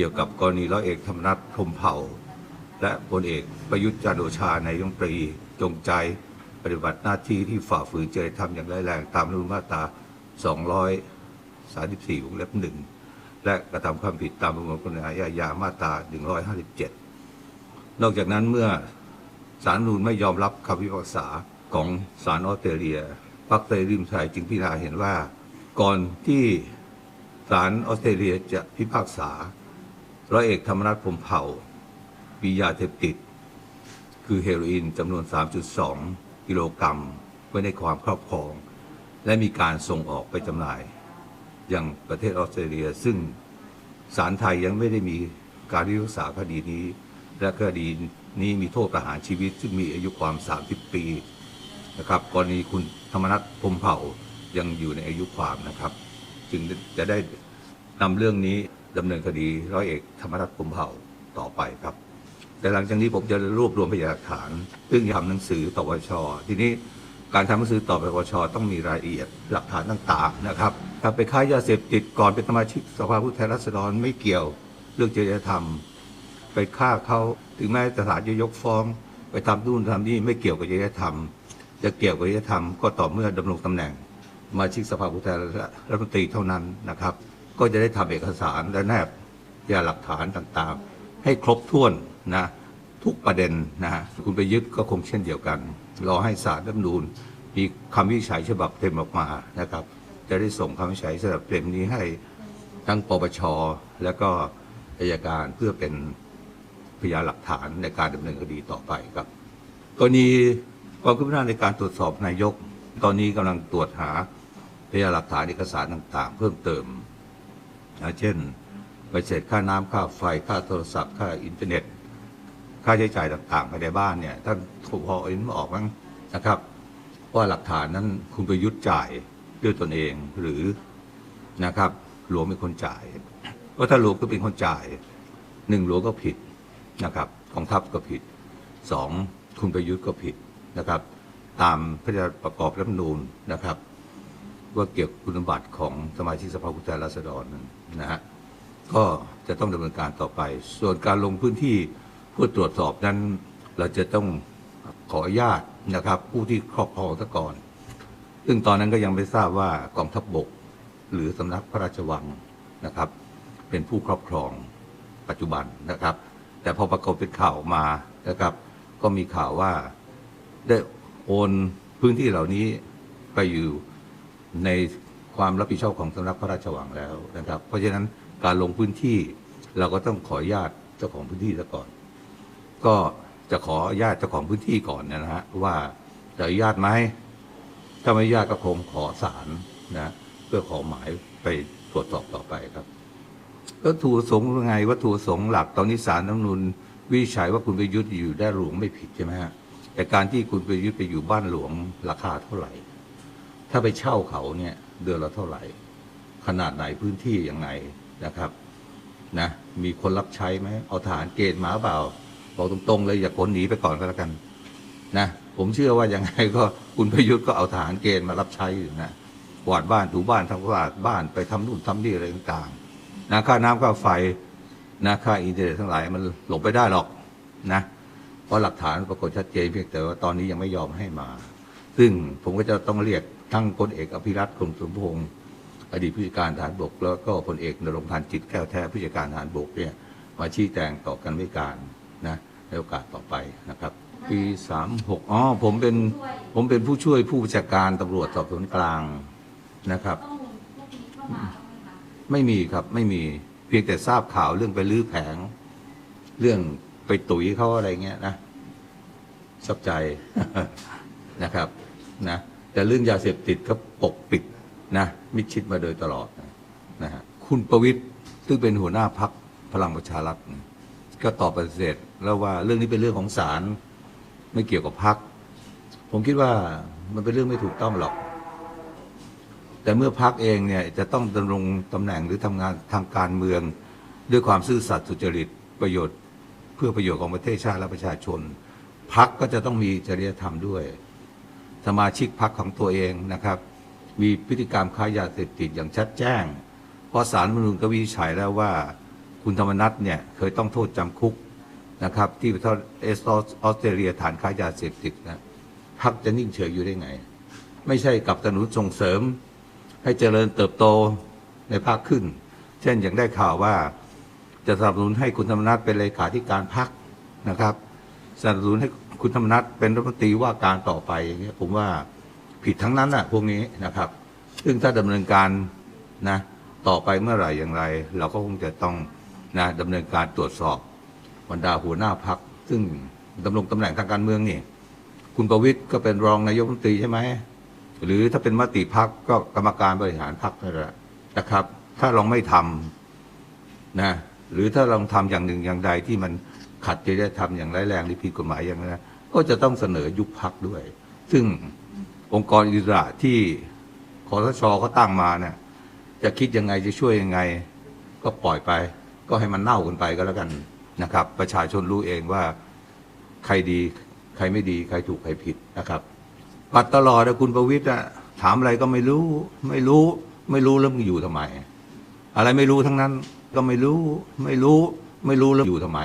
เกี่ยวกับกรณีร้อยเอกธรรมนัฐพรมเผ่า และพลเอกประยุทธ์จันโอชานายกรัฐมนตรีจงใจปฏิบัติหน้าที่ที่ฝ่าฝืนจริยธรรมอย่างร้ายแรงตามรัฐธรรมาตรา 234วงเล็บหนึ่งและกระทำความผิดตามประมวลกฎหมายอาญามาตรา 157 นอกจากนั้นเมื่อศาลรัฐมนูญไม่ยอมรับคำพิพากษาของศาลออสเตรเลียพรรคเสรีริมไทยจึงพิจารณาเห็นว่า ก่อนที่ศาลออสเตรเลียจะพิพากษา ร้อยเอกธรรมนัฐพรมเผ่ามียาเสพติด คือเฮโรอีนจำนวน 3.2 กิโลกรัม ไว้ในความครอบครอง และมีการส่งออกไปจำหน่าย ยังประเทศออสเตรเลีย ซึ่งศาลไทยยังไม่ได้มีการพิพากษาคดีนี้ และคดีนี้มีโทษประหารชีวิต ซึ่งมีอายุความ 30 ปีนะครับกรณีคุณธรรมนัฐพรมเผ่ายังอยู่ในอายุความนะครับ จึงจะได้นำเรื่องนี้ ดำเนินคดีร้อยเอกธรรมนัฐพมเผ่าต่อไปครับ แต่หลังจากนี้ผมจะรวบรวมพยานหลักฐาน ซึ่งทำหนังสือต่อปปชทีนี้การทำหนังสือต่อปปชต้องมีรายละเอียดหลักฐานต่างๆนะครับถ้าไปค้ายาเสพติดก่อนเป็นสมาชิกสภาผู้แทนราษฎรไม่เกี่ยวเรื่องจริยธรรม ไปฆ่าเขาถึงแม้ศาลจะยกฟ้อง ไปทำนู่นทำนี่ไม่เกี่ยวกับจริยธรรม จะเกี่ยวกับจริยธรรมก็ต่อเมื่อดำรงตำแหน่งสมาชิกสภาผู้แทนรัฐมนตรีเท่านั้นนะครับ ก็จะได้ทำเอกสารและแนบพยานหลักฐานต่างๆ ให้ครบถ้วนนะทุกประเด็นนะฮะคุณไปยึดก็คงเช่นเดียวกัน รอให้ศาลรัฐธรรมนูญมีคำวินิจฉัยฉบับเต็มออกมานะครับ จะได้ส่งคำวินิจฉัยฉบับเต็มนี้ให้ทั้งปปชและก็อายการเพื่อเป็นพยานหลักฐานในการดำเนินคดีต่อไปครับกรณีความคืบหน้าในการตรวจสอบนายก ตอนนี้กำลังตรวจหาพยานหลักฐานเอกสารต่างๆ เพิ่มเติม นะเช่นใบเสร็จค่าน้ำค่าไฟค่าโทรศัพท์ ค่าอินเทอร์เน็ต ค่าใช้จ่ายต่างๆภายในบ้านเนี่ยท่านพอเอ็นออกมั้งนะครับ ว่าหลักฐานนั้นคุณประยุทธ์จ่ายด้วยตนเองหรือนะครับหลวงเป็นคนจ่ายเพราะถ้าหลวงก็เป็นคนจ่ายหนึ่งหลวงก็ผิดนะครับกองทัพก็ผิดสองคุณประยุทธ์ก็ผิดนะครับ ตามพระราชประกอบรัฐมนูญนะครับ ว่าเกี่ยวกับคุณบัติของสมาชิกสภาผู้แทนราษฎรนั้นนะฮะก็จะต้องดำเนินการต่อไป ส่วนการลงพื้นที่เพื่อตรวจสอบนั้น เราจะต้องขออนุญาตนะครับ ผู้ที่ครอบครองซะก่อน ซึ่งตอนนั้นก็ยังไม่ทราบว่ากองทัพบบก หรือสำนักพระราชวังนะครับ เป็นผู้ครอบครองปัจจุบันนะครับ แต่พอปรากฏเป็นข่าวมานะครับ ก็มีข่าวว่าได้โอนพื้นที่เหล่านี้ไปอยู่ ในความรับผิดชอบของสำนักพระราชวังแล้วนะครับ เพราะฉะนั้นการลงพื้นที่เราก็ต้องขออนุญาตเจ้าของพื้นที่ซะก่อน ก็จะขออนุญาตเจ้าของพื้นที่ก่อนนะฮะว่าจะอนุญาตไหมถ้าไม่อนุญาตก็คงขอศาลนะเพื่อขอหมายไปตรวจสอบต่อไปครับก็ถูกประสงค์ยังไงวัตถุประสงค์หลักตอนนี้ศาลน้ำนูนวิจัยว่าคุณประยุทธ์อยู่ได้หลวงไม่ผิดใช่ไหมฮะแต่การที่คุณประยุทธ์ไปอยู่บ้านหลวงราคาเท่าไหร่ ถ้าไปเช่าเขาเนี่ยเดือนละเท่าไหร่ ขนาดไหนพื้นที่ยังไงนะครับนะมีคนรับใช้ไหมเอาฐานเกณฑ์มาเปล่า บอกตรงๆเลยอย่าขนหนีไปก่อนก็แล้วกันนะผมเชื่อว่ายังไงก็คุณประยุทธ์ก็เอาฐานเกณฑ์มารับใช้อยู่นะกวาดบ้านถูบ้านทำความสะอาดบ้านไปทำนู่นทำนี่อะไรต่างๆนะค่าน้ำค่าไฟนะค่าอินเทอร์เน็ตทั้งหลายมันหลบไปได้หรอกนะเพราะหลักฐานปรากฏชัดเจนเพียงแต่ว่าตอนนี้ยังไม่ยอมให้มา ซึ่งผมก็จะต้องเรียก ทั้งพลเอกอภิรัตคงสมพงศ์อดีตผู้จัดการทหารบก แล้วก็พลเอกนรงพันธ์จิตแก้วแท้ผู้จัดการทหารบกเนี่ยมาชี้แจงต่อกันไม่การนะในโอกาสต่อไปนะครับ ปีสามหกอ๋อ ผมเป็นผมเป็นผู้ช่วยผู้บัญชาการตำรวจสอบสวนกลางนะครับไหมคะไม่มีครับไม่มีเพียงแต่ทราบข่าวเรื่องไปลื้อแผง เรื่องไปตุ๋ยเขาอะไรเงี้ยนะสับใจนะครับนะ แต่เรื่องยาเสพติดก็ปกปิดนะมิดชิดมาโดยตลอดนะฮะคุณประวิตย์ซึ่งเป็นหัวหน้าพักพลังประชารัฐก็ตอบปฏิเสธแล้วว่าเรื่องนี้เป็นเรื่องของศาลไม่เกี่ยวกับพัก ผมคิดว่ามันเป็นเรื่องไม่ถูกต้องหรอก แต่เมื่อพักเองเนี่ยจะต้องดำรงตำแหน่งหรือทำงานทางการเมือง ด้วยความซื่อสัตย์สุจริตประโยชน์ เพื่อประโยชน์ของประเทศชาติและประชาชนพักก็จะต้องมีจริยธรรมด้วย สมาชิกพักของตัวเองนะครับ มีพฤติกรรมค้ายาเสพติดอย่างชัดแจ้ง เพราะสารรัฐธรรมนูญก็วินิจฉัยแล้วว่า คุณธรรมนัฐเนี่ยเคยต้องโทษจำคุกนะครับ ที่ประเทศเอสออสเตรเลียฐานค้ายาเสพติดนะพักจะนิ่งเฉยอยู่ได้ไง ไม่ใช่กับสนุนส่งเสริม ให้เจริญเติบโตในภาคขึ้น เช่นอย่างได้ข่าวว่าจะสนับสนุนให้คุณธรรมนัฐเป็นเลขาธิการพักนะครับสนับสนุนให้ คุณธรรมนัฐเป็นรัฐมนตรีว่าการต่อไปอย่างเงี้ยผมว่าผิดทั้งนั้นน่ะพวกนี้นะครับ ซึ่งถ้าดำเนินการนะต่อไปเมื่อไหร่อย่างไร เราก็คงจะต้องนะดำเนินการตรวจสอบบรรดาหัวหน้าพักซึ่งดำรงตำแหน่งทางการเมืองนี่คุณประวิตย์ก็เป็นรองนายกรัฐมนตรีใช่ไหมหรือถ้าเป็นมติพักก็กรรมการบริหารพักนั่นแหละนะครับ ถ้าเราไม่ทำนะหรือถ้าเราทำอย่างหนึ่งอย่างใดที่มันขัดจริยธรรมอย่างร้ายแรงหรือผิดกฎหมายอย่างนั้น ก็จะต้องเสนอยุบพักด้วย ซึ่งองค์กรอิสระที่คอสชเขาตั้งมาเนี่ยจะคิดยังไงจะช่วยยังไง ก็ปล่อยไป ก็ให้มันเน่ากันไปก็แล้วกันนะครับ ประชาชนรู้เองว่าใครดีใครไม่ดี ใครถูกใครผิดนะครับปัดตลอดนะคุณประวิตรอะถามอะไรก็ไม่รู้ ไม่รู้ ไม่รู้แล้วมึงอยู่ทำไม อะไรไม่รู้ทั้งนั้น ก็ไม่รู้ ไม่รู้ ไม่รู้แล้วอยู่ทำไม